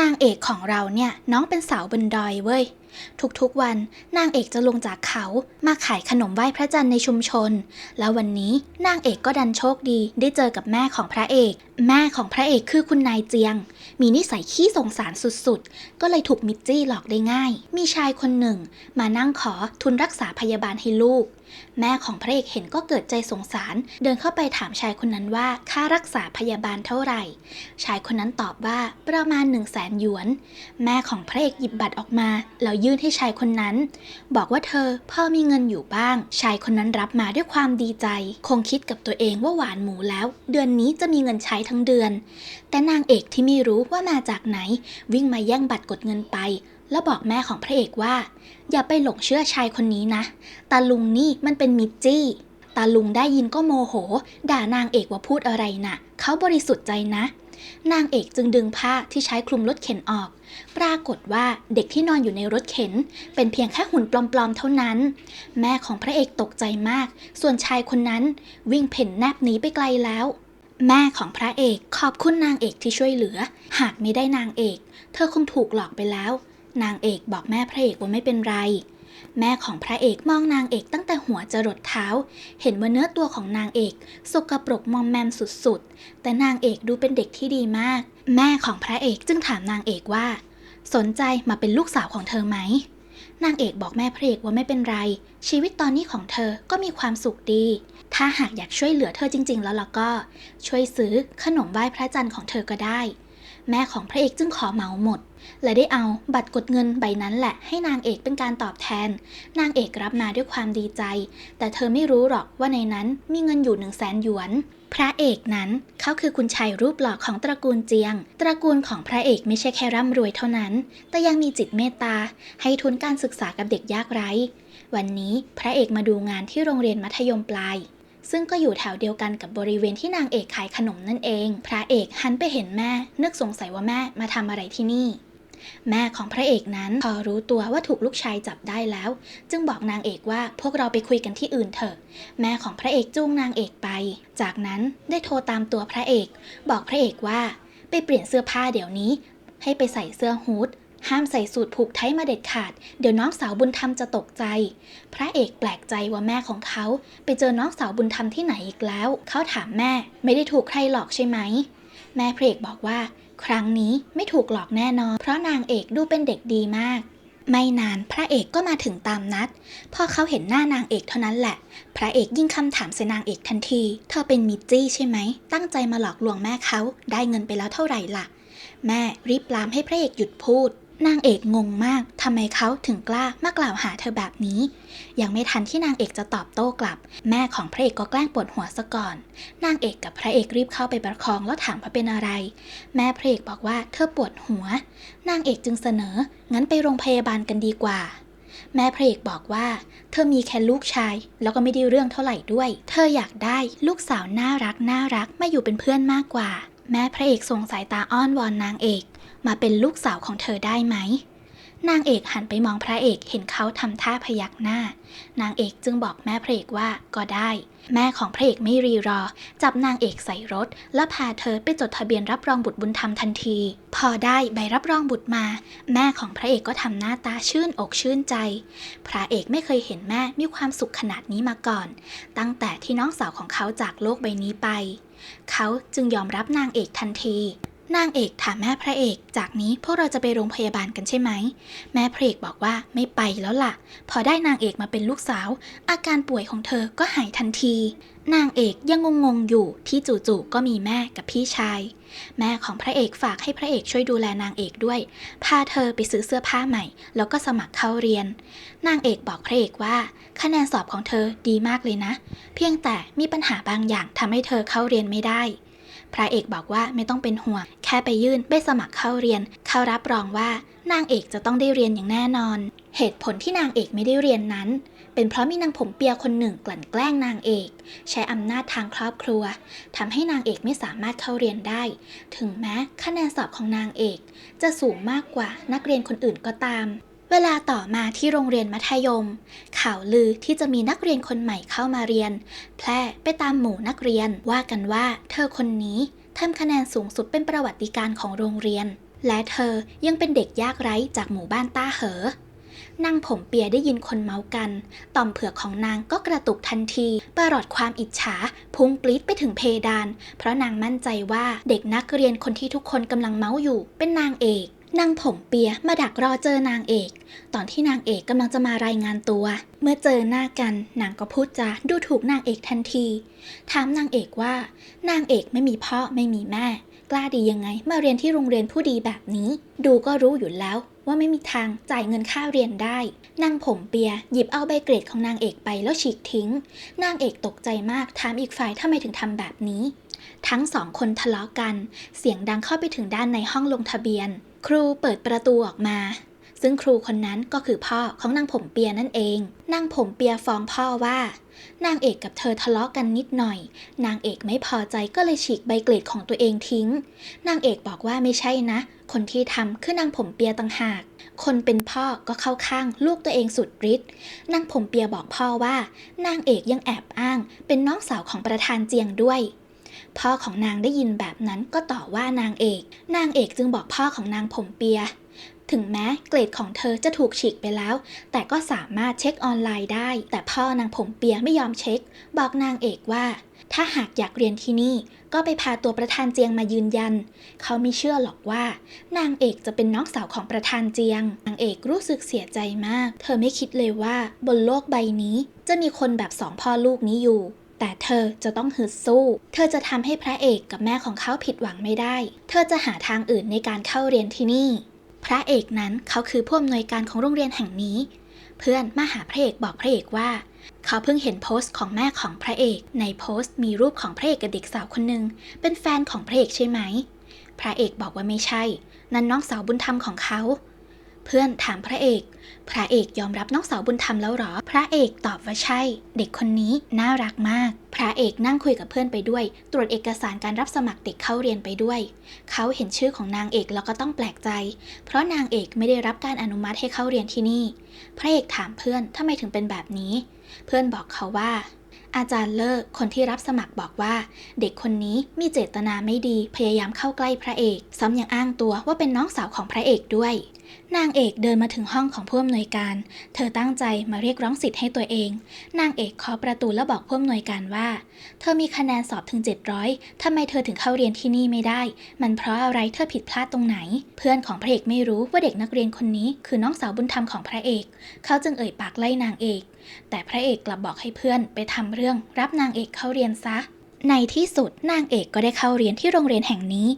นางเอกของเราเนี่ยน้องเป็นสาวบนดอยเว้ย ทุกๆวันนางเอกจะลงจากเขามาขายขนมไหว้พระจันทร์ในชุมชน แล้ววันนี้นางเอกก็ดันโชคดีได้เจอกับแม่ของพระเอก แม่ของพระเอกคือคุณนายเจียง มีนิสัยขี้สงสารสุดๆ ก็เลยถูกมิจจี้หลอกได้ง่าย มีชายคนหนึ่ง มานั่งขอทุนรักษาพยาบาลให้ลูก แม่ของพระเอกเห็นก็เกิดใจสงสาร เดินเข้าไปถามชายคนนั้นว่าค่ารักษาพยาบาลเท่าไหร่ ชายคนนั้นตอบว่าประมาณ1นึ่งแสนหยวน แม่ของพระเอกหยิบบัตรออกมาแล้วยื่ื่นให้ชายคนนั้น บอกว่าเธอพ่อมีเงินอยู่บ้าง ชายคนนั้นรับมาด้วยความดีใจ คงคิดกับตัวเองว่าหวานหมูแล้ว เดือนนี้จะมีเงินใช้ทั้งเดือน แต่นางเอกที่ไม่รู้ว่ามาจากไหน วิ่งมาแย่งบัตรกดเงินไป แล้วบอกแม่ของพระเอกว่า อย่าไปหลงเชื่อชายคนนี้นะตาลุงนี่มันเป็นมิจจี้ตาลุงได้ยินก็โมโห ด่านางเอกว่าพูดอะไรน่ะ เขาบริสุทธิ์ใจนะ นางเอกจึงดึงผ้าที่ใช้คลุมรถเข็นออก ปรากฏว่าเด็กที่นอนอยู่ในรถเข็น เป็นเพียงแค่หุ่นปลอมๆเท่านั้น แม่ของพระเอกตกใจมาก ส่วนชายคนนั้นวิ่งเพ่นแนบหนีไปไกลแล้ว แม่ของพระเอกขอบคุณนางเอกที่ช่วยเหลือ หากไม่ได้นางเอก เธอคงถูกหลอกไปแล้ว นางเอกบอกแม่พระเอกว่าไม่เป็นไร แม่ของพระเอกมองนางเอกตั้งแต่หัวจรดเท้า เห็นว่าเนื้อตัวของนางเอกสกปรกมอมแมมสุดๆ แต่นางเอกดูเป็นเด็กที่ดีมาก แม่ของพระเอกจึงถามนางเอกว่า สนใจมาเป็นลูกสาวของเธอไหม นางเอกบอกแม่พระเอกว่าไม่เป็นไร ชีวิตตอนนี้ของเธอก็มีความสุขดี ถ้าหากอยากช่วยเหลือเธอจริง ๆ แล้วล่ะก็ ช่วยซื้อขนมไหว้พระจันทร์ของเธอก็ได้ แม่ของพระเอกจึงขอเหมาหมด และได้เอาบัตรกดเงินใบนั้นแหละ ให้นางเอกเป็นการตอบแทน นางเอกรับมาด้วยความดีใจ แต่เธอไม่รู้หรอกว่าในนั้นมีเงินอยู่หนึ่งแสนหยวน พระเอกนั้นเขาคือคุณชายรูปหล่อของตระกูลเจียง ตระกูลของพระเอกไม่ใช่แค่ร่ำรวยเท่านั้น แต่ยังมีจิตเมตตา ให้ทุนการศึกษากับเด็กยากไร้ วันนี้พระเอกมาดูงานที่โรงเรียนมัธยมปลาย ซึ่งก็อยู่แถวเดียวกันกับบริเวณที่นางเอกขายขนมนั่นเอง พระเอกหันไปเห็นแม่ นึกสงสัยว่าแม่มาทำอะไรที่นี่ แม่ของพระเอกนั้นพอรู้ตัวว่าถูกลูกชายจับได้แล้ว จึงบอกนางเอกว่าพวกเราไปคุยกันที่อื่นเถอะ แม่ของพระเอกจูงนางเอกไป จากนั้นได้โทรตามตัวพระเอก บอกพระเอกว่า ไปเปลี่ยนเสื้อผ้าเดี๋ยวนี้ ให้ไปใส่เสื้อฮูด ห้ามใส่สูทผูกไทยมาเด็ดขาด เดี๋ยวน้องสาวบุญธรรมจะตกใจ พระเอกแปลกใจว่าแม่ของเขา ไปเจอน้องสาวบุญธรรมที่ไหนอีกแล้ว เขาถามแม่ ไม่ได้ถูกใครหลอกใช่ไหม แม่พระเอกบอกว่า ครั้งนี้ไม่ถูกหลอกแน่นอน เพราะนางเอกดูเป็นเด็กดีมาก ไม่นานพระเอกก็มาถึงตามนัด พอเขาเห็นหน้านางเอกเท่านั้นแหละ พระเอกยิ่งคำถามใส่นางเอกทันที เธอเป็นมิจจี้ใช่ไหม ตั้งใจมาหลอกลวงแม่เขา ได้เงินไปแล้วเท่าไหร่ล่ะ แม่รีบปรามให้พระเอกหยุดพูด นางเอกงงมาก ทำไมเขาถึงกล้ามากล่าวหาเธอแบบนี้ ยังไม่ทันที่นางเอกจะตอบโต้กลับ แม่ของพระเอกก็แกล้งปวดหัวซะก่อน นางเอกกับพระเอกรีบเข้าไปประคองแล้วถามว่าเป็นอะไร แม่พระเอกบอกว่าเธอปวดหัว นางเอกจึงเสนอ งั้นไปโรงพยาบาลกันดีกว่า แม่พระเอกบอกว่า เธอมีแค่ลูกชาย แล้วก็ไม่ได้เรื่องเท่าไหร่ด้วย เธออยากได้ลูกสาวน่ารักน่ารักมาอยู่เป็นเพื่อนมากกว่า แม่พระเอกส่งสายตาอ้อนวอนนางเอก มาเป็นลูกสาวของเธอได้ไหม นางเอกหันไปมองพระเอกเห็นเขาทำท่าพยักหน้า นางเอกจึงบอกแม่พระเอกว่าก็ได้ แม่ของพระเอกไม่รีรอ จับนางเอกใส่รถ แล้วพาเธอไปจดทะเบียนรับรองบุตรบุญธรรมทันที พอได้ใบรับรองบุตรมา แม่ของพระเอกก็ทำหน้าตาชื่นอกชื่นใจ พระเอกไม่เคยเห็นแม่มีความสุขขนาดนี้มาก่อน ตั้งแต่ที่น้องสาวของเขาจากโลกใบนี้ไปเขาจึงยอมรับนางเอกทันที นางเอกถามแม่พระเอก จากนี้พวกเราจะไปโรงพยาบาลกันใช่ไหม แม่พระเอกบอกว่าไม่ไปแล้วล่ะ พอได้นางเอกมาเป็นลูกสาว อาการป่วยของเธอก็หายทันที นางเอกยังงงๆอยู่ที่จู่ๆก็มีแม่กับพี่ชาย แม่ของพระเอกฝากให้พระเอกช่วยดูแลนางเอกด้วย พาเธอไปซื้อเสื้อผ้าใหม่ แล้วก็สมัครเข้าเรียน นางเอกบอกพระเอกว่า คะแนนสอบของเธอดีมากเลยนะ เพียงแต่มีปัญหาบางอย่างทำให้เธอเข้าเรียนไม่ได้ พระเอกบอกว่าไม่ต้องเป็นห่วง แค่ไปยื่นใบสมัครเข้าเรียน เขารับรองว่านางเอกจะต้องได้เรียนอย่างแน่นอน เหตุผลที่นางเอกไม่ได้เรียนนั้น เป็นเพราะมีนางผมเปียคนหนึ่งกลั่นแกล้งนางเอก ใช้อำนาจทางครอบครัวทำให้นางเอกไม่สามารถเข้าเรียนได้ ถึงแม้คะแนนสอบของนางเอก จะสูงมากกว่านักเรียนคนอื่นก็ตาม เวลาต่อมาที่โรงเรียนมัธยม ข่าวลือที่จะมีนักเรียนคนใหม่เข้ามาเรียน แพร่ไปตามหมู่นักเรียนว่ากันว่า เธอคนนี้ทำคะแนนสูงสุดเป็นประวัติการณ์ของโรงเรียน และเธอยังเป็นเด็กยากไร้จากหมู่บ้านต้าเหอนางผมเปียได้ยินคนเมากัน ต่อมเผือกของนางก็กระตุกทันทีประหลอดความอิจฉา พุ่งปลิดไปถึงเพดาน เพราะนางมั่นใจว่าเด็กนักเรียนคนที่ทุกคนกำลังเมาอยู่เป็นนางเอก นางผมเปียมาดักรอเจอนางเอก ตอนที่นางเอกกำลังจะมารายงานตัว เมื่อเจอหน้ากันนางก็พูดจาดูถูกนางเอกทันที ถามนางเอกว่า นางเอกไม่มีพ่อไม่มีแม่ กล้าดียังไงมาเรียนที่โรงเรียนผู้ดีแบบนี้ ดูก็รู้อยู่แล้วว่าไม่มีทางจ่ายเงินค่าเรียนได้ นางผมเปียหยิบเอาใบเกรดของนางเอกไปแล้วฉีกทิ้ง นางเอกตกใจมากถามอีกฝ่ายทำไมถึงทำแบบนี้ ทั้งสองคนทะเลาะกัน เสียงดังเข้าไปถึงด้านในห้องลงทะเบียน ครูเปิดประตูออกมา ซึ่งครูคนนั้นก็คือพ่อของนางผมเปียนั่นเอง นางผมเปียฟ้องพ่อว่า นางเอกกับเธอทะเลาะกันนิดหน่อย นางเอกไม่พอใจก็เลยฉีกใบเกรดของตัวเองทิ้ง นางเอกบอกว่าไม่ใช่นะ คนที่ทำคือนางผมเปียต่างหาก คนเป็นพ่อก็เข้าข้างลูกตัวเองสุดฤทธิ์นางผมเปียบอกพ่อว่า นางเอกยังแอบอ้าง เป็นน้องสาวของประธานเจียงด้วย พ่อของนางได้ยินแบบนั้นก็ต่อว่านางเอก นางเอกจึงบอกพ่อของนางผมเปีย ถึงแม้เกรดของเธอจะถูกฉีกไปแล้ว แต่ก็สามารถเช็คออนไลน์ได้ แต่พ่อนางผมเปียไม่ยอมเช็ค บอกนางเอกว่า ถ้าหากอยากเรียนที่นี่ ก็ไปพาตัวประธานเจียงมายืนยัน เขาไม่เชื่อหรอกว่า นางเอกจะเป็นน้องสาวของประธานเจียง นางเอกรู้สึกเสียใจมาก เธอไม่คิดเลยว่า บนโลกใบนี้ จะมีคนแบบสองพ่อลูกนี้อยู่ แต่เธอจะต้องฮึดสู้ เธอจะทำให้พระเอกกับแม่ของเขาผิดหวังไม่ได้ เธอจะหาทางอื่นในการเข้าเรียนที่นี่ พระเอกนั้นเขาคือผู้อำนวยการของโรงเรียนแห่งนี้ เพื่อนมาหาพระเอกบอกพระเอกว่า เขาเพิ่งเห็นโพสต์ของแม่ของพระเอก ในโพสต์มีรูปของพระเอกกับเด็กสาวคนหนึ่งเป็นแฟนของพระเอกใช่ไหม พระเอกบอกว่าไม่ใช่ นั่นน้องสาวบุญธรรมของเขา เพื่อนถามพระเอก พระเอกยอมรับน้องสาวบุญธรรมแล้วหรอ พระเอกตอบว่าใช่ เด็กคนนี้น่ารักมาก พระเอกนั่งคุยกับเพื่อนไปด้วย ตรวจเอกสารการรับสมัครเด็กเข้าเรียนไปด้วย เขาเห็นชื่อของนางเอกแล้วก็ต้องแปลกใจ เพราะนางเอกไม่ได้รับการอนุมัติให้เข้าเรียนที่นี่ พระเอกถามเพื่อนทำไมถึงเป็นแบบนี้ เพื่อนบอกเขาว่าอาจารย์เลิกคนที่รับสมัครบอกว่า เด็กคนนี้มีเจตนาไม่ดีพยายามเข้าใกล้พระเอก ซ้ำยังอ้างตัวว่าเป็นน้องสาวของพระเอกด้วย นางเอกเดินมาถึงห้องของผู้อำนวยการ เธอตั้งใจมาเรียกร้องสิทธิ์ให้ตัวเอง นางเอกเคาะประตูแล้วบอกผู้อำนวยการว่า เธอมีคะแนนสอบถึง 700ทำไมเธอถึงเข้าเรียนที่นี่ไม่ได้ มันเพราะอะไรเธอผิดพลาดตรงไหน เพื่อนของพระเอกไม่รู้ว่าเด็กนักเรียนคนนี้คือน้องสาวบุญธรรมของพระเอก เขาจึงเอ่ยปากไล่นางเอก แต่พระเอกกลับบอกให้เพื่อนไปทำเรื่อง รับนางเอกเข้าเรียนซะในที่สุดนางเอกก็ได้เข้าเรียนที่โรงเรียนแห่งนี้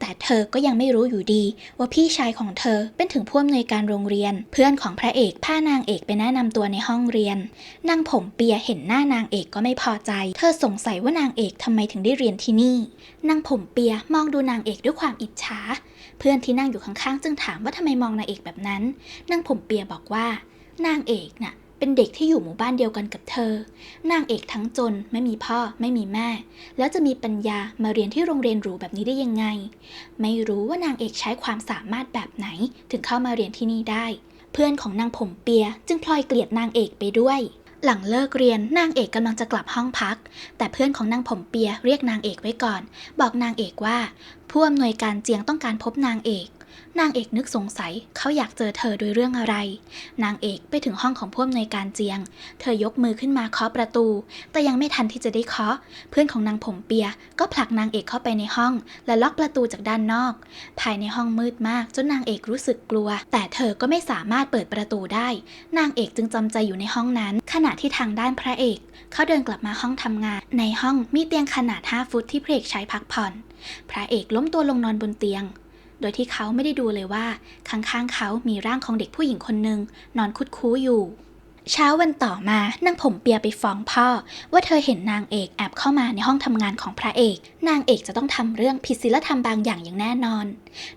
แต่เธอก็ยังไม่รู้อยู่ดีว่าพี่ชายของเธอเป็นถึงผู้อำนวยการโรงเรียน เพื่อนของพระเอกพานางเอกไปแนะนำตัวในห้องเรียน นางผมเปียเห็นหน้านางเอกก็ไม่พอใจ เธอสงสัยว่านางเอกทำไมถึงได้เรียนที่นี่ นางผมเปียมองดูนางเอกด้วยความอิจฉา เพื่อนที่นั่งอยู่ข้างๆ จึงถามว่าทำไมมองนางเอกแบบนั้น นางผมเปียบอกว่านางเอกน่ะ เป็นเด็กที่อยู่หมู่บ้านเดียวกันกับเธอ นางเอกทั้งจนไม่มีพ่อไม่มีแม่ แล้วจะมีปัญญามาเรียนที่โรงเรียนหรูแบบนี้ได้ยังไง ไม่รู้ว่านางเอกใช้ความสามารถแบบไหนถึงเข้ามาเรียนที่นี่ได้ เพื่อนของนางผมเปียจึงพลอยเกลียดนางเอกไปด้วย หลังเลิกเรียนนางเอกกำลังจะกลับห้องพัก แต่เพื่อนของนางผมเปียเรียกนางเอกไว้ก่อน บอกนางเอกว่า ผู้อำนวยการเจียงต้องการพบนางเอก นางเอกนึกสงสัยเขาอยากเจอเธอโดยเรื่องอะไร นางเอกไปถึงห้องของผู้อำนวยการเจียง เธอยกมือขึ้นมาเคาะประตู แต่ยังไม่ทันที่จะได้เคาะ เพื่อนของนางผมเปียก็ผลักนางเอกเข้าไปในห้อง และล็อกประตูจากด้านนอก ภายในห้องมืดมากจนนางเอกรู้สึกกลัว แต่เธอก็ไม่สามารถเปิดประตูได้ นางเอกจึงจำใจอยู่ในห้องนั้น ขณะที่ทางด้านพระเอกเขาเดินกลับมาห้องทำงาน ในห้องมีเตียงขนาด 5 ฟุตที่พระเอกใช้พักผ่อน พระเอกล้มตัวลงนอนบนเตียง โดยที่เขาไม่ได้ดูเลยว่า ข้างๆเขามีร่างของเด็กผู้หญิงคนหนึ่งนอนคุดคู้อยู่ เช้าวันต่อมานางผมเปียไปฟ้องพ่อ ว่าเธอเห็นนางเอกแอบเข้ามาในห้องทำงานของพระเอก นางเอกจะต้องทำเรื่องผิดศีลธรรมบางอย่างอย่างแน่นอน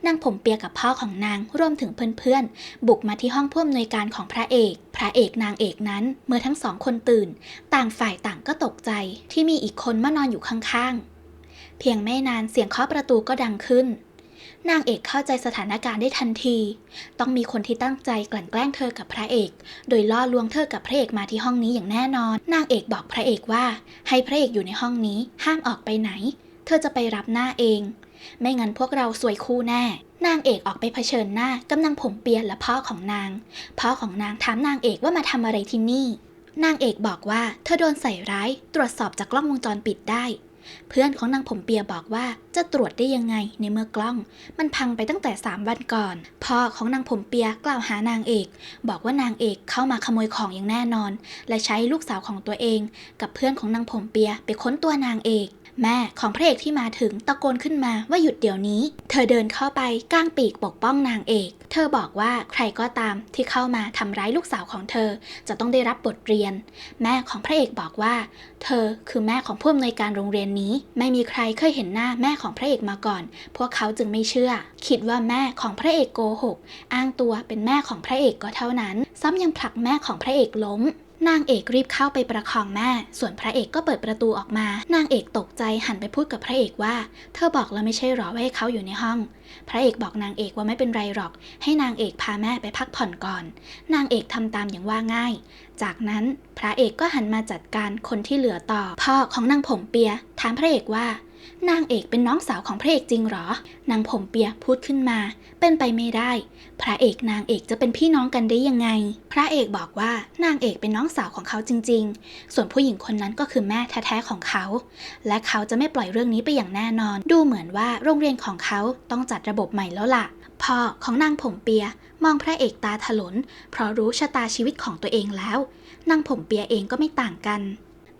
นางผมเปียกับพ่อของนางรวมถึงเพื่อนๆ บุกมาที่ห้องผู้อำนวยการของพระเอก พระเอกนางเอกนั้นเมื่อทั้งสองคนตื่น ต่างฝ่ายต่างก็ตกใจ ที่มีอีกคนมานอนอยู่ข้างๆ เพียงไม่นานเสียงเคาะประตูก็ดังขึ้น นางเอกเข้าใจสถานการณ์ได้ทันที ต้องมีคนที่ตั้งใจกลั่นแกล้งเธอกับพระเอก โดยล่อลวงเธอกับพระเอกมาที่ห้องนี้อย่างแน่นอน นางเอกบอกพระเอกว่า ให้พระเอกอยู่ในห้องนี้ ห้ามออกไปไหน เธอจะไปรับหน้าเอง ไม่งั้นพวกเราสวยคู่แน่ นางเอกออกไปเผชิญหน้ากับนางผมเปียและพ่อของนาง พ่อของนางถามนางเอกว่ามาทำอะไรที่นี่ นางเอกบอกว่าเธอโดนใส่ร้าย ตรวจสอบจากกล้องวงจรปิดได้ เพื่อนของนางผมเปียบอกว่าจะตรวจได้ยังไงในเมื่อกล้อง มันพังไปตั้งแต่ 3 วันก่อน พ่อของนางผมเปียกล่าวหานางเอก บอกว่านางเอกเข้ามาขโมยของอย่างแน่นอน และใช้ลูกสาวของตัวเอง กับเพื่อนของนางผมเปียไปค้นตัวนางเอก แม่ของพระเอกที่มาถึงตะโกนขึ้นมาว่าหยุดเดี๋ยวนี้ เธอเดินเข้าไปก้างปีกปกป้องนางเอก เธอบอกว่าใครก็ตามที่เข้ามาทำร้ายลูกสาวของเธอ จะต้องได้รับบทเรียน แม่ของพระเอกบอกว่า เธอคือแม่ของผู้อำนวยการโรงเรียนนี้ ไม่มีใครเคยเห็นหน้าแม่ของพระเอกมาก่อน พวกเขาจึงไม่เชื่อ คิดว่าแม่ของพระเอกโกหก อ้างตัวเป็นแม่ของพระเอกก็เท่านั้น ซ้ำยังผลักแม่ของพระเอกล้ม นางเอกรีบเข้าไปประคองแม่ ส่วนพระเอกก็เปิดประตูออกมา นางเอกตกใจหันไปพูดกับพระเอกว่า เธอบอกแล้วไม่ใช่หรอว่าให้เขาอยู่ในห้อง พระเอกบอกนางเอกว่าไม่เป็นไรหรอก ให้นางเอกพาแม่ไปพักผ่อนก่อน นางเอกทำตามอย่างว่าง่าย จากนั้นพระเอกก็หันมาจัดการคนที่เหลือต่อ พ่อของนางผมเปียถามพระเอกว่า นางเอกเป็นน้องสาวของพระเอกจริงหรอ นางผมเปียพูดขึ้นมา เป็นไปไม่ได้ พระเอกนางเอกจะเป็นพี่น้องกันได้ยังไง พระเอกบอกว่านางเอกเป็นน้องสาวของเขาจริง ๆ ส่วนผู้หญิงคนนั้นก็คือแม่แท้ๆของเขา และเขาจะไม่ปล่อยเรื่องนี้ไปอย่างแน่นอน ดูเหมือนว่าโรงเรียนของเขาต้องจัดระบบใหม่แล้วล่ะ พ่อของนางผมเปียมองพระเอกตาถลน เพราะรู้ชะตาชีวิตของตัวเองแล้ว นางผมเปียเองก็ไม่ต่างกัน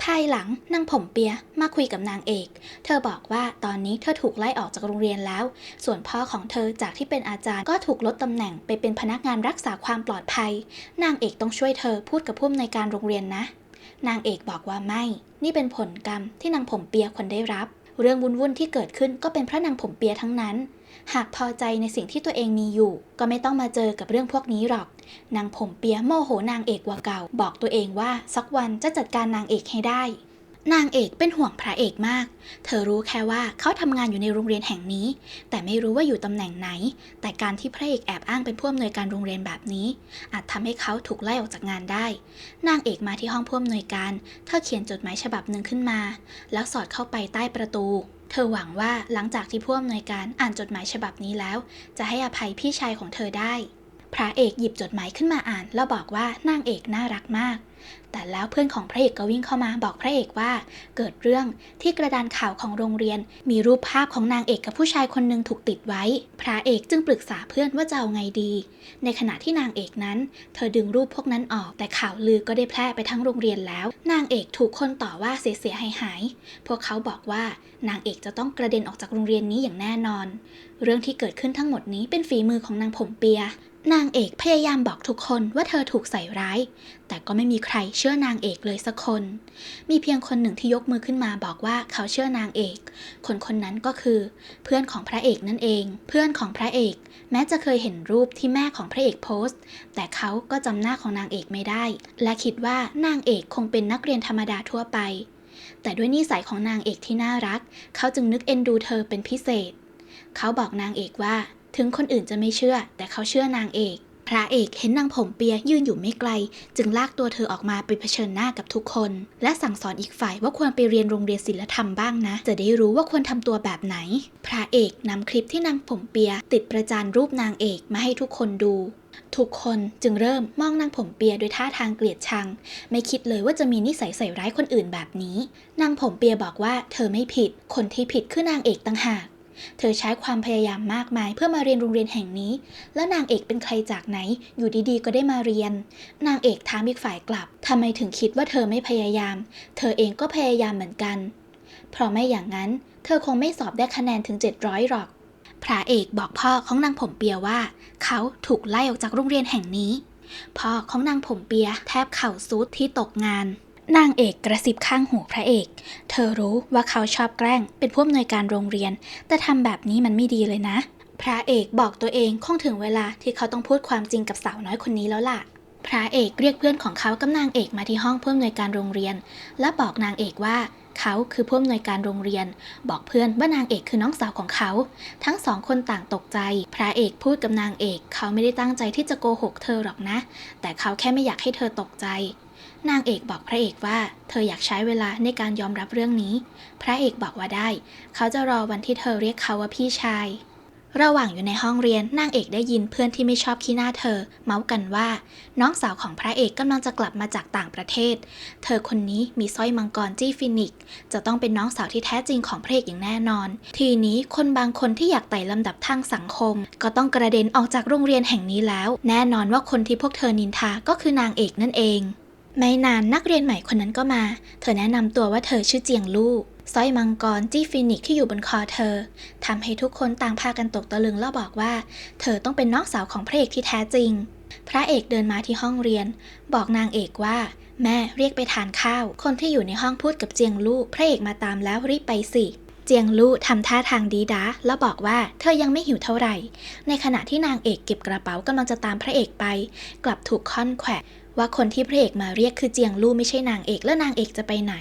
ภายหลังนางผมเปียมาคุยกับนางเอก เธอบอกว่าตอนนี้เธอถูกไล่ออกจากโรงเรียนแล้ว ส่วนพ่อของเธอจากที่เป็นอาจารย์ก็ถูกลดตำแหน่งไปเป็นพนักงานรักษาความปลอดภัย นางเอกต้องช่วยเธอพูดกับผู้อำนวยการโรงเรียนนะ นางเอกบอกว่าไม่ นี่เป็นผลกรรมที่นางผมเปียควรได้รับ เรื่องวุ่นๆที่เกิดขึ้นก็เป็นเพราะนางผมเปียทั้งนั้น หากพอใจในสิ่งที่ตัวเองมีอยู่ ก็ไม่ต้องมาเจอกับเรื่องพวกนี้หรอก นางผมเปียโมโหนางเอกว่าเก่า บอกตัวเองว่าสักวันจะจัดการนางเอกให้ได้ นางเอกเป็นห่วงพระเอกมาก เธอรู้แค่ว่าเขาทำงานอยู่ในโรงเรียนแห่งนี้ แต่ไม่รู้ว่าอยู่ตำแหน่งไหน แต่การที่พระเอกแอบอ้างเป็นผู้อำนวยการโรงเรียนแบบนี้ อาจทำให้เขาถูกไล่ออกจากงานได้ นางเอกมาที่ห้องผู้อำนวยการ เธอเขียนจดหมายฉบับหนึ่งขึ้นมา แล้วสอดเข้าไปใต้ประตู เธอหวังว่าหลังจากที่ผู้อำนวยการอ่านจดหมายฉบับนี้แล้ว จะให้อภัยพี่ชายของเธอได้ พระเอกหยิบจดหมายขึ้นมาอ่าน แล้วบอกว่านางเอกน่ารักมาก แต่แล้วเพื่อนของพระเอกก็วิ่งเข้ามาบอกพระเอกว่า เกิดเรื่องที่กระดานข่าวของโรงเรียน มีรูปภาพของนางเอกกับผู้ชายคนหนึ่งถูกติดไว้ พระเอกจึงปรึกษาเพื่อนว่าจะเอาไงดี ในขณะที่นางเอกนั้น เธอดึงรูปพวกนั้นออก แต่ข่าวลือก็ได้แพร่ไปทั้งโรงเรียนแล้ว นางเอกถูกคนต่อว่าเสียหายหายพวกเขาบอกว่านางเอกจะต้องกระเด็นออกจากโรงเรียนนี้อย่างแน่นอน เรื่องที่เกิดขึ้นทั้งหมดนี้เป็นฝีมือของนางผมเปีย นางเอกพยายามบอกทุกคนว่าเธอถูกใส่ร้าย แต่ก็ไม่มีใครเชื่อนางเอกเลยสักคน มีเพียงคนหนึ่งที่ยกมือขึ้นมาบอกว่าเขาเชื่อนางเอก คนคนนั้นก็คือ เพื่อนของพระเอกนั่นเอง เพื่อนของพระเอก แม้จะเคยเห็นรูปที่แม่ของพระเอกโพสต์ แต่เขาก็จำหน้าของนางเอกไม่ได้ และคิดว่านางเอกคงเป็นนักเรียนธรรมดาทั่วไป แต่ด้วยนิสัยของนางเอกที่น่ารัก เขาจึงนึกเอ็นดูเธอเป็นพิเศษ เขาบอกนางเอกว่า ถึงคนอื่นจะไม่เชื่อ แต่เขาเชื่อนางเอก พระเอกเห็นนางผมเปียยืนอยู่ไม่ไกล จึงลากตัวเธอออกมาไปเผชิญหน้ากับทุกคน และสั่งสอนอีกฝ่ายว่าควรไปเรียนโรงเรียนศิลธรรมบ้างนะ จะได้รู้ว่าควรทำตัวแบบไหน พระเอกนำคลิปที่นางผมเปีย ติดประจานรูปนางเอกมาให้ทุกคนดูทุกคนจึงเริ่มมองนางผมเปียด้วยท่าทางเกลียดชัง ไม่คิดเลยว่าจะมีนิสัยใส่ร้ายคนอื่นแบบนี้ นางผมเปียบอกว่าเธอไม่ผิด คนที่ผิดคือนางเอกต่างหาก เธอใช้ความพยายามมากมายเพื่อมาเรียนโรงเรียนแห่งนี้ แล้วนางเอกเป็นใครจากไหน อยู่ดีๆ ก็ได้มาเรียน นางเอกถามอีกฝ่ายกลับทำไมถึงคิดว่าเธอไม่พยายาม เธอเองก็พยายามเหมือนกัน เพราะไม่อย่างนั้น เธอคงไม่สอบได้คะแนนถึง 700หรอก พระเอกบอกพ่อของนางผมเปียว่า เขาถูกไล่ออกจากโรงเรียนแห่งนี้ พ่อของนางผมเปียแทบเข่าซุดที่ตกงาน นางเอกกระซิบข้างหูพระเอก เธอรู้ว่าเขาชอบแกล้ง เป็นผู้อำนวยการโรงเรียน แต่ทำแบบนี้มันไม่ดีเลยนะ พระเอกบอกตัวเองคงถึงเวลาที่เขาต้องพูดความจริงกับสาวน้อยคนนี้แล้วล่ะ พระเอกเรียกเพื่อนของเขากับนางเอกมาที่ห้องผู้อำนวยการโรงเรียน และบอกนางเอกว่าเขาคือผู้อำนวยการโรงเรียน บอกเพื่อนว่านางเอกคือน้องสาวของเขา ทั้งสองคนต่างตกใจ พระเอกพูดกับนางเอก เขาไม่ได้ตั้งใจที่จะโกหกเธอหรอกนะ แต่เขาแค่ไม่อยากให้เธอตกใจ นางเอกบอกพระเอกว่า เธออยากใช้เวลาในการยอมรับเรื่องนี้ พระเอกบอกว่าได้ เขาจะรอวันที่เธอเรียกเขาว่าพี่ชาย ระหว่างอยู่ในห้องเรียนนางเอกได้ยินเพื่อนที่ไม่ชอบขี้หน้าเธอ เมาส์กันว่า น้องสาวของพระเอกกำลังจะกลับมาจากต่างประเทศ เธอคนนี้มีสร้อยมังกรจี้ฟินิก จะต้องเป็นน้องสาวที่แท้จริงของพระเอกอย่างแน่นอน ทีนี้คนบางคนที่อยากไต่ลำดับทางสังคม ก็ต้องกระเด็นออกจากโรงเรียนแห่งนี้แล้ว แน่นอนว่าคนที่พวกเธอนินทาก็คือนางเอกนั่นเอง ไม่นานนักเรียนใหม่คนนั้นก็มา เธอแนะนำตัวว่าเธอชื่อเจียงลู่สร้อยมังกรจี้ฟินิกซ์ที่อยู่บนคอเธอทำให้ทุกคนต่างพากันตกตะลึงแล้วบอกว่า เธอต้องเป็นน้องสาวของพระเอกที่แท้จริง พระเอกเดินมาที่ห้องเรียน บอกนางเอกว่า แม่เรียกไปทานข้าว คนที่อยู่ในห้องพูดกับเจียงลู่พระเอกมาตามแล้วรีบไปสิเจียงลู่ทำท่าทางดีดาแล้วบอกว่าเธอยังไม่หิวเท่าไหร่ ในขณะที่นางเอกเก็บกระเป๋ากำลังจะตามพระเอกไป กลับถูกค่อนแขวะ ว่าคนที่พระเอกมาเรียกคือเจียงลู่ไม่ใช่นางเอกแล้วนางเอกจะไปไหน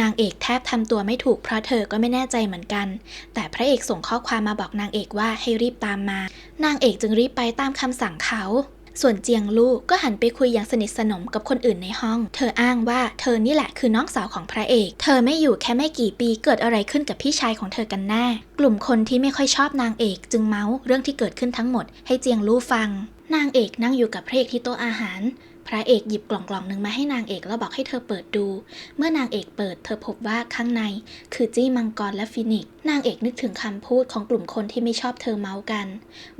นางเอกแทบทำตัวไม่ถูกเพราะเธอก็ไม่แน่ใจเหมือนกัน แต่พระเอกส่งข้อความมาบอกนางเอกว่าให้รีบตามมา นางเอกจึงรีบไปตามคำสั่งเขาส่วนเจียงลู่ก็หันไปคุยอย่างสนิทสนมกับคนอื่นในห้อง เธออ้างว่าเธอนี่แหละคือน้องสาวของพระเอก เธอไม่อยู่แค่ไม่กี่ปีเกิดอะไรขึ้นกับพี่ชายของเธอกันแน่ กลุ่มคนที่ไม่ค่อยชอบนางเอกจึงเมาส์เรื่องที่เกิดขึ้นทั้งหมดให้เจียงลู่ฟัง นางเอกนั่งอยู่กับพระเอกที่โต๊ะอาหาร พระเอกหยิบกล่องกล่องหนึ่งมาให้นางเอกแล้วบอกให้เธอเปิดดู เมื่อนางเอกเปิดเธอพบว่าข้างใน คือจี้มังกรและฟินิกซ์นางเอกนึกถึงคำพูดของกลุ่มคนที่ไม่ชอบเธอเมาส์กัน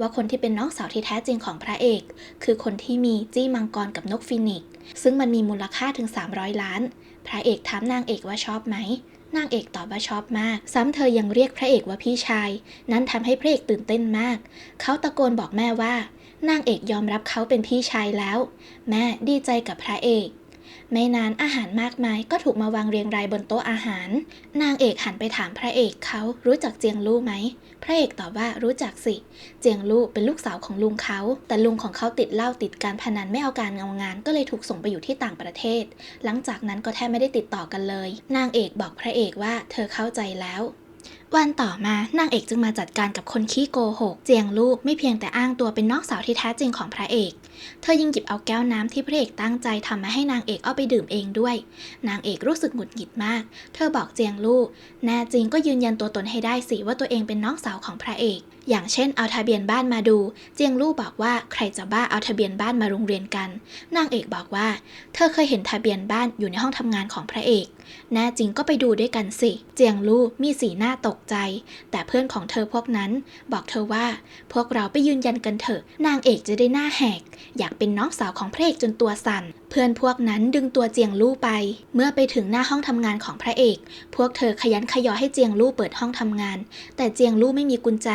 ว่าคนที่เป็นน้องสาวที่แท้จริงของพระเอก คือคนที่มีจี้มังกรกับนกฟินิกซ์ซึ่งมันมีมูลค่าถึง 300 ล้าน พระเอกถามนางเอกว่าชอบไหมนางเอกตอบว่าชอบมาก ซ้ำเธอยังเรียกพระเอกว่าพี่ชาย นั้นทำให้พระเอกตื่นเต้นมาก เขาตะโกนบอกแม่ว่า นางเอกยอมรับเขาเป็นพี่ชายแล้ว แม่ดีใจกับพระเอก ไม่นานอาหารมากมายก็ถูกมาวางเรียงรายบนโต๊ะอาหาร นางเอกหันไปถามพระเอกเขารู้จักเจียงลู่ไหม พระเอกตอบว่ารู้จักสิ เจียงลู่เป็นลูกสาวของลุงเขา แต่ลุงของเขาติดเหล้าติดการพนันไม่เอาการเอางาน ก็เลยถูกส่งไปอยู่ที่ต่างประเทศ หลังจากนั้นก็แทบไม่ได้ติดต่อกันเลย นางเอกบอกพระเอกว่าเธอเข้าใจแล้ว วันต่อมานางเอกจึงมาจัดการกับคนขี้โกหก เจียงลูกไม่เพียงแต่อ้างตัวเป็นน้องสาวที่แท้จริงของพระเอก เธอยังหยิบเอาแก้วน้ำที่พระเอกตั้งใจทำมาให้นางเอกเอาไปดื่มเองด้วย นางเอกรู้สึกหงุดหงิดมาก เธอบอกเจียงลูกแน่จริงก็ยืนยันตัวตนให้ได้สิว่าตัวเองเป็นน้องสาวของพระเอก อย่างเช่นเอาทะเบียนบ้านมาดู เจียงลู่บอกว่าใครจะบ้าเอาทะเบียนบ้านมาโรงเรียนกัน นางเอกบอกว่า เธอเคยเห็นทะเบียนบ้านอยู่ในห้องทำงานของพระเอกแน่จริงก็ไปดูด้วยกันสิ เจียงลู่มีสีหน้าตกใจ แต่เพื่อนของเธอพวกนั้น บอกเธอว่า พวกเราไปยืนยันกันเถอะ นางเอกจะได้หน้าแหก อยากเป็นน้องสาวของพระเอกจนตัวสั่นเพื่อนพวกนั้นดึงตัวเจียงลู่ไป เมื่อไปถึงหน้าห้องทำงานของพระเอก พวกเธอขยันขยอให้เจียงลู่เปิดห้องทำงาน แต่เจียงลู่ไม่มีกุญแจ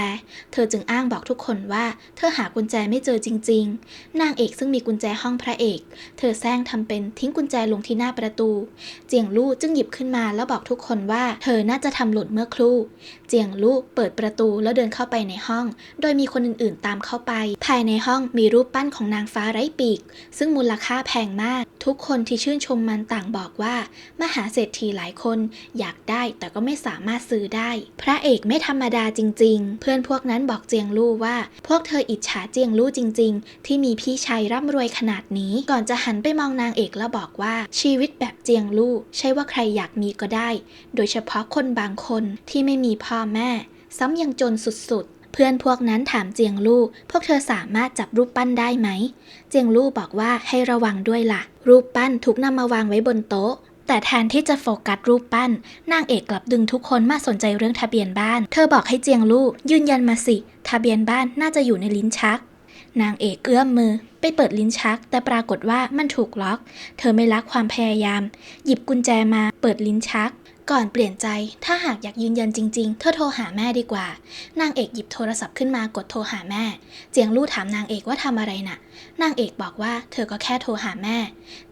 เธอจึงอ้างบอกทุกคนว่าเธอหากุญแจไม่เจอจริง ๆ นางเอกซึ่งมีกุญแจห้องพระเอก เธอแซงทำเป็นทิ้งกุญแจลงที่หน้าประตู เจียงลู่จึงหยิบขึ้นมาแล้วบอกทุกคนว่า เธอน่าจะทำหล่นเมื่อครู่ เจียงลู่เปิดประตูแล้วเดินเข้าไปในห้อง โดยมีคนอื่นๆตามเข้าไป ภายในห้องมีรูปปั้นของนางฟ้าไร้ปีก ซึ่งมูลค่าแพงมากทุกคนที่ชื่นชมมันต่างบอกว่า มหาเศรษฐีหลายคนอยากได้แต่ก็ไม่สามารถซื้อได้ พระเอกไม่ธรรมดาจริง ๆ เพื่อนพวกนั้นบอกเจียงลู่ว่า พวกเธออิจฉาเจียงลู่จริง ๆ ที่มีพี่ชายร่ำรวยขนาดนี้ ก่อนจะหันไปมองนางเอกแล้วบอกว่า ชีวิตแบบเจียงลู่ใช่ว่าใครอยากมีก็ได้ โดยเฉพาะคนบางคนที่ไม่มีพ่อแม่ ซ้ำยังจนสุดๆ เพื่อนพวกนั้นถามเจียงลู่ พวกเธอสามารถจับรูปปั้นได้ไหม เจียงลู่บอกว่าให้ระวังด้วยล่ะ รูปปั้นถูกนำมาวางไว้บนโต๊ะ แต่แทนที่จะโฟกัสรูปปั้น นางเอกกลับดึงทุกคนมาสนใจเรื่องทะเบียนบ้าน เธอบอกให้เจียงลู่ยืนยันมาสิ ทะเบียนบ้านน่าจะอยู่ในลิ้นชัก นางเอกเอื้อมมือ ไปเปิดลิ้นชัก แต่ปรากฏว่ามันถูกล็อก เธอไม่รักความพยายาม หยิบกุญแจมา เปิดลิ้นชัก ก่อนเปลี่ยนใจ ถ้าหากอยากยืนยันจริงๆ เธอโทรหาแม่ดีกว่า นางเอกหยิบโทรศัพท์ขึ้นมากดโทรหาแม่ เจียงลู่ถามนางเอกว่าทำอะไรน่ะนางเอกบอกว่าเธอก็แค่โทรหาแม่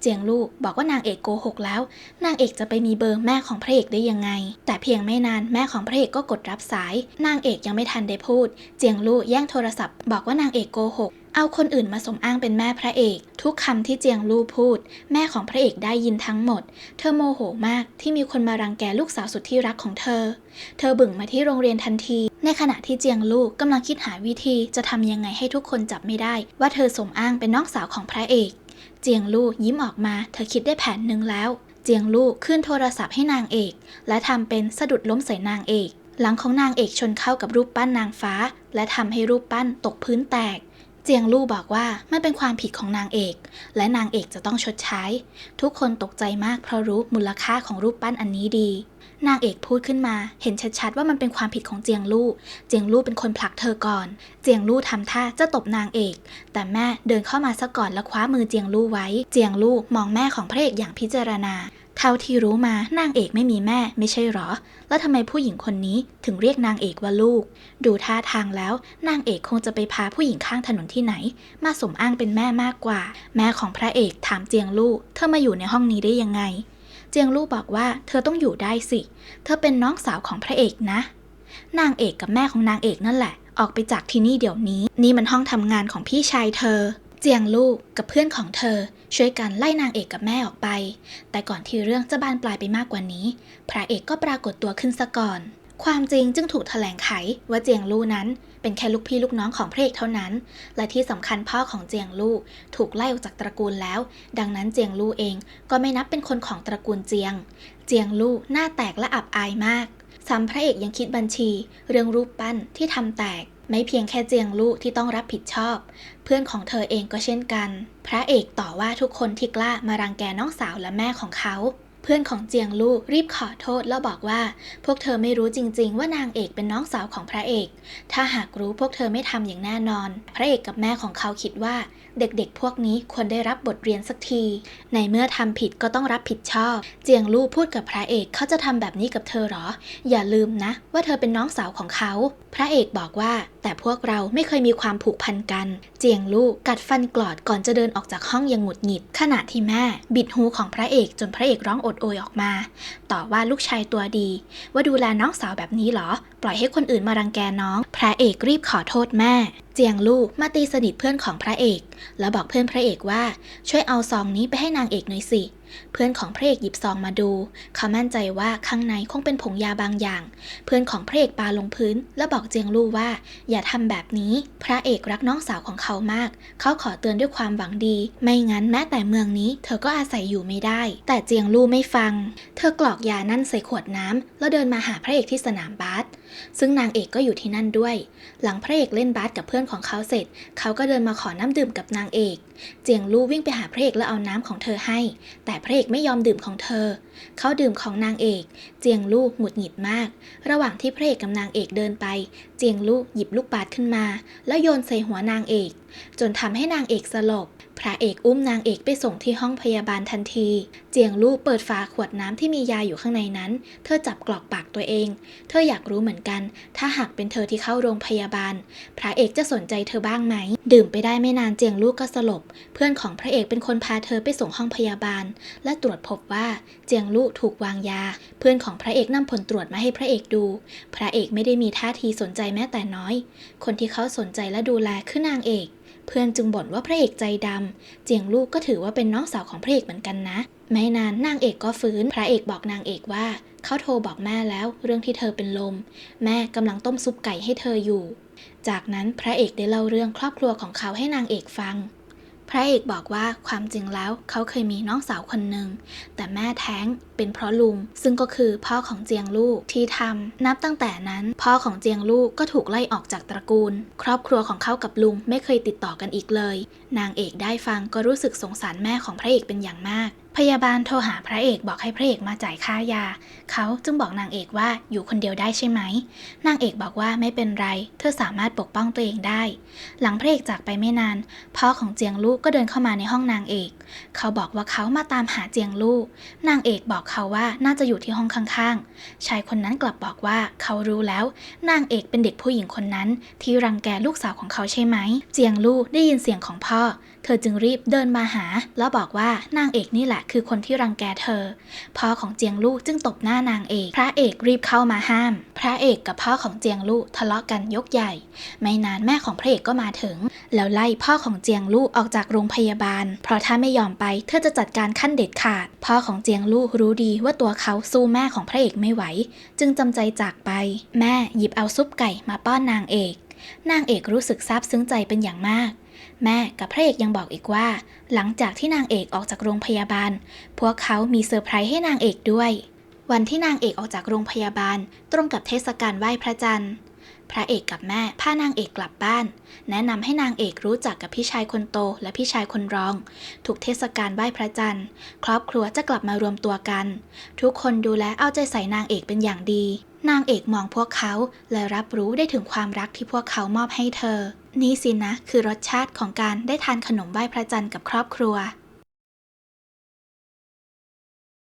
เจียงลู่บอกว่านางเอกโกหกแล้ว นางเอกจะไปมีเบอร์แม่ของพระเอกได้ยังไง แต่เพียงไม่นานแม่ของพระเอกก็กดรับสาย นางเอกยังไม่ทันได้พูด เจียงลู่แย่งโทรศัพท์ บอกว่านางเอกโกหกเอาคนอื่นมาสมอ้างเป็นแม่พระเอก ทุกคำที่เจียงลู่พูด แม่ของพระเอกได้ยินทั้งหมด เธอโมโหมากที่มีคนมารังแกลูกสาวสุดที่รักของเธอ เธอบึ่งมาที่โรงเรียนทันที ในขณะที่เจียงลู่กำลังคิดหาวิธีจะทำยังไงให้ทุกคนจับไม่ได้ ว่าเธอสมอ้างเป็นน้องสาวของพระเอก เจียงลู่ยิ้มออกมา เธอคิดได้แผนหนึ่งแล้ว เจียงลู่ขึ้นโทรศัพท์ให้นางเอก และทำเป็นสะดุดล้มใส่นางเอก หลังของนางเอกชนเข้ากับรูปปั้นนางฟ้า และทำให้รูปปั้นตกพื้นแตก เจียงลู่บอกว่ามันเป็นความผิดของนางเอก และนางเอกจะต้องชดใช้ ทุกคนตกใจมากเพราะรู้มูลค่าของรูปปั้นอันนี้ดี นางเอกพูดขึ้นมา เห็นชัดๆว่ามันเป็นความผิดของเจียงลู่ เจียงลู่เป็นคนผลักเธอก่อน เจียงลู่ทำท่าจะตบนางเอก แต่แม่เดินเข้ามาซะก่อนแล้วคว้ามือเจียงลู่ไว้ เจียงลู่มองแม่ของพระเอกอย่างพิจารณา เท่าที่รู้มานางเอกไม่มีแม่ไม่ใช่หรอ แล้วทำไมผู้หญิงคนนี้ถึงเรียกนางเอกว่าลูก ดูท่าทางแล้ว นางเอกคงจะไปพาผู้หญิงข้างถนนที่ไหน มาสมอ้างเป็นแม่มากกว่า แม่ของพระเอกถามเจียงลู่เธอมาอยู่ในห้องนี้ได้ยังไง เจียงลู่บอกว่าเธอต้องอยู่ได้สิ เธอเป็นน้องสาวของพระเอกนะ นางเอกกับแม่ของนางเอกนั่นแหละ ออกไปจากที่นี่เดี๋ยวนี้ นี่มันห้องทำงานของพี่ชายเธอ เจียงลู่กับเพื่อนของเธอ ช่วยกันไล่นางเอกกับแม่ออกไป แต่ก่อนที่เรื่องจะบานปลายไปมากกว่านี้ พระเอกก็ปรากฏตัวขึ้นซะก่อน ความจริงจึงถูกแถลงไขว่าเจียงลู่นั้น เป็นแค่ลูกพี่ลูกน้องของพระเอกเท่านั้น และที่สำคัญพ่อของเจียงลู่ถูกไล่ออกจากตระกูลแล้ว ดังนั้นเจียงลู่เองก็ไม่นับเป็นคนของตระกูลเจียง เจียงลู่หน้าแตกและอับอายมากซ้ำพระเอกยังคิดบัญชี เรื่องรูปปั้นที่ทำแตก ไม่เพียงแค่เจียงลู่ที่ต้องรับผิดชอบ เพื่อนของเธอเองก็เช่นกัน พระเอกต่อว่าทุกคนที่กล้ามารังแกน้องสาวและแม่ของเขา เพื่อนของเจียงลู่รีบขอโทษแล้วบอกว่า พวกเธอไม่รู้จริง ๆ ว่านางเอกเป็นน้องสาวของพระเอก ถ้าหากรู้พวกเธอไม่ทำอย่างแน่นอน พระเอกกับแม่ของเขาคิดว่าเด็กๆ พวกนี้ควรได้รับบทเรียนสักที ในเมื่อทำผิดก็ต้องรับผิดชอบ เจียงลู่พูดกับพระเอกเขาจะทำแบบนี้กับเธอหรอ อย่าลืมนะ ว่าเธอเป็นน้องสาวของเขา พระเอกบอกว่า แต่พวกเราไม่เคยมีความผูกพันกัน เจียงลู่กัดฟันกรอดก่อนจะเดินออกจากห้องอยังหงุดหงิด ขณะที่แม่ บิดหูของพระเอกจนพระเอกร้องโอดโอยออกมา ต่อว่าลูกชายตัวดี ว่าดูแลน้องสาวแบบนี้หรอ ปล่อยให้คนอื่นมารังแกน้อง พระเอกรีบขอโทษแม่เจียงลู่มาตีสนิทเพื่อนของพระเอก แล้วบอกเพื่อนพระเอกว่าช่วยเอาซองนี้ไปให้นางเอกหน่อยสิ เพื่อนของพระเอกหยิบซองมาดู เขามั่นใจว่าข้างในคงเป็นผงยาบางอย่าง เพื่อนของพระเอกปาลงพื้น แล้วบอกเจียงลู่ว่า อย่าทำแบบนี้ พระเอกรักน้องสาวของเขามาก เขาขอเตือนด้วยความหวังดี ไม่งั้นแม้แต่เมืองนี้ เธอก็อาศัยอยู่ไม่ได้ แต่เจียงลู่ไม่ฟัง เธอกรอกยานั่นใส่ขวดน้ำแล้วเดินมาหาพระเอกที่สนามบาส ซึ่งนางเอกก็อยู่ที่นั่นด้วย หลังพระเอกเล่นบาสกับเพื่อนของเขาเสร็จ เขาก็เดินมาขอน้ำดื่มกับนางเอก เจียงลู่วิ่งไปหาพระเอกแล้วเอาน้ำของเธอให้ แต่พระเอกไม่ยอมดื่มของเธอ เขาดื่มของนางเอก เจียงลู่หงุดหงิดมาก ระหว่างที่พระเอกกับนางเอกเดินไป เจียงลู่หยิบลูกบาสขึ้นมา แล้วโยนใส่หัวนางเอก จนทำให้นางเอกสลบ พระเอกอุ้มนางเอกไปส่งที่ห้องพยาบาลทันที เจียงลู่เปิดฝาขวดน้ำที่มียาอยู่ข้างในนั้น เธอจับกรอกปากตัวเอง เธออยากรู้เหมือนกัน ถ้าหากเป็นเธอที่เข้าโรงพยาบาล พระเอกจะสนใจเธอบ้างไหม ดื่มไปได้ไม่นานเจียงลู่ก็สลบ เพื่อนของพระเอกเป็นคนพาเธอไปส่งห้องพยาบาล และตรวจพบว่าเจียงลู่ถูกวางยา เพื่อนของพระเอกนำผลตรวจมาให้พระเอกดู พระเอกไม่ได้มีท่าทีสนใจแม้แต่น้อย คนที่เขาสนใจและดูแลคือนางเอก พื่อนจึงบ่นว่าพระเอกใจดำ เจียงลูกก็ถือว่าเป็นน้องสาวของพระเอกเหมือนกันนะ ไม่นานนางเอกก็ฟื้น พระเอกบอกนางเอกว่า เขาโทรบอกแม่แล้วเรื่องที่เธอเป็นลม แม่กำลังต้มซุปไก่ให้เธออยู่ จากนั้นพระเอกได้เล่าเรื่องครอบครัวของเขาให้นางเอกฟัง พระเอกบอกว่าความจริงแล้วเขาเคยมีน้องสาวคนหนึ่ง แต่แม่แท้งเป็นเพราะลุง ซึ่งก็คือพ่อของเจียงลูกที่ทำนับตั้งแต่นั้น พ่อของเจียงลูกก็ถูกไล่ออกจากตระกูล ครอบครัวของเขากับลุงไม่เคยติดต่อกันอีกเลย นางเอกได้ฟังก็รู้สึกสงสารแม่ของพระเอกเป็นอย่างมาก พยาบาลโทรหาพระเอกบอกให้พระเอกมาจ่ายค่ายา เขาจึงบอกนางเอกว่าอยู่คนเดียวได้ใช่ไหม นางเอกบอกว่าไม่เป็นไร เธอสามารถปกป้องตัวเองได้ หลังพระเอกจากไปไม่นาน พ่อของเจียงลู่ก็เดินเข้ามาในห้องนางเอก เขาบอกว่าเขามาตามหาเจียงลู่ นางเอกบอกเขาว่าน่าจะอยู่ที่ห้องข้างๆ ชายคนนั้นกลับบอกว่าเขารู้แล้ว นางเอกเป็นเด็กผู้หญิงคนนั้น ที่รังแกลูกสาวของเขาใช่ไหม เจียงลู่ได้ยินเสียงของพ่อเธอจึงรีบเดินมาหา แล้วบอกว่านางเอกนี่แหละคือคนที่รังแกเธอ พ่อของเจียงลู่จึงตบหน้านางเอก พระเอกรีบเข้ามาห้าม พระเอกกับพ่อของเจียงลู่ทะเลาะกันยกใหญ่ ไม่นานแม่ของพระเอกก็มาถึง แล้วไล่พ่อของเจียงลู่ออกจากโรงพยาบาล เพราะถ้าไม่ยอมไปเธอจะจัดการขั้นเด็ดขาด พ่อของเจียงลู่รู้ดีว่าตัวเขาสู้แม่ของพระเอกไม่ไหว จึงจำใจจากไป แม่หยิบเอาซุปไก่มาป้อนนางเอก นางเอกรู้สึกซาบซึ้งใจเป็นอย่างมาก แม่กับพระเอกยังบอกอีกว่า หลังจากที่นางเอกออกจากโรงพยาบาล พวกเขามีเซอร์ไพรส์ให้นางเอกด้วย วันที่นางเอกออกจากโรงพยาบาล ตรงกับเทศกาลไหว้พระจันทร์ พระเอกกับแม่พานางเอกกลับบ้าน แนะนำให้นางเอกรู้จักกับพี่ชายคนโตและพี่ชายคนรอง ทุกเทศกาลไหว้พระจันทร์ ครอบครัวจะกลับมารวมตัวกัน ทุกคนดูแลเอาใจใส่นางเอกเป็นอย่างดี นางเอกมองพวกเขา และรับรู้ได้ถึงความรักที่พวกเขามอบให้เธอ นี่สินะคือรสชาติของการได้ทานขนมไหว้พระจันทร์กับครอบครัว